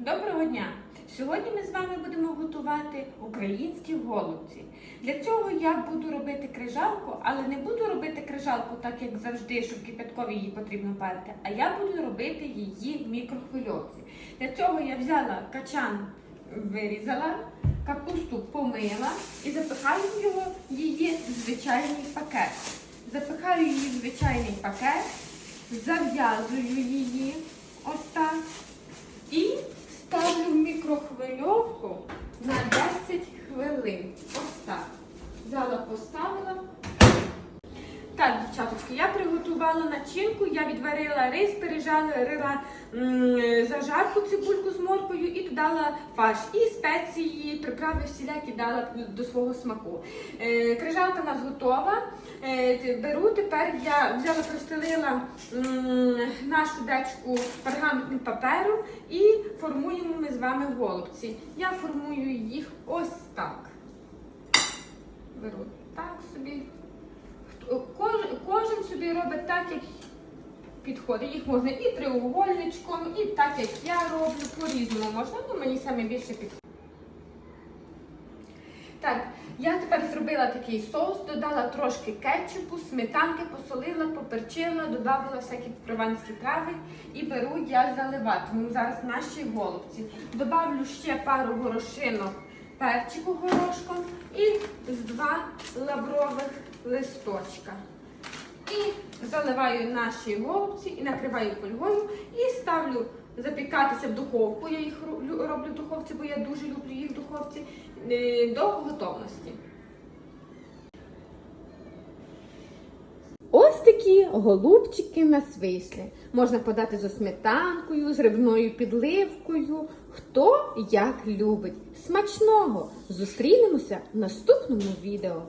Доброго дня! Сьогодні ми з вами будемо готувати українські голубці. Для цього я буду робити крижалку, але не буду робити крижалку так, як завжди, що в кипятковій її потрібно парити, а я буду робити її в мікрохвильовці. Для цього я взяла качан, вирізала, капусту помила і запихаю його її в звичайний пакет. Запихаю її в звичайний пакет, зав'язую її ось так. І ставлю в мікрохвильовку на 10 хвилин. Ось так. Взяла, поставила. Так, дівчаточки, я приготувала начинку, я відварила рис, пережарила зажарку цибульку з моркою і додала фарш. І спеції, приправи всілякі дала до свого смаку. Е, крижалка у нас готова. Е, беру тепер, я взяла, простелила нашу дечку пергаментним папером і формуємо ми з вами голубці. Я формую їх ось так. Беру так собі. Хто- Кожен, собі робить так, як підходить. Їх можна і треугольничком, і так, як я роблю, по-різному можна, ну мені саме більше підходить. Так, я тепер зробила такий соус, додала трошки кетчупу, сметанки, посолила, поперчила, додала всякі прованські трави і беру я заливатиму зараз наші голубці. Добавлю ще пару горошинок перчику горошком і з два лаврових листочка. Заливаю наші голубці і накриваю фольгою і ставлю запікатися в духовку. Я їх роблю, в духовці, бо я дуже люблю їх в духовці е, до готовності. Ось такі голубчики в нас. Можна подати з сметанкою, з рибною підливкою. Хто як любить. Смачного! Зустрінемося в наступному відео.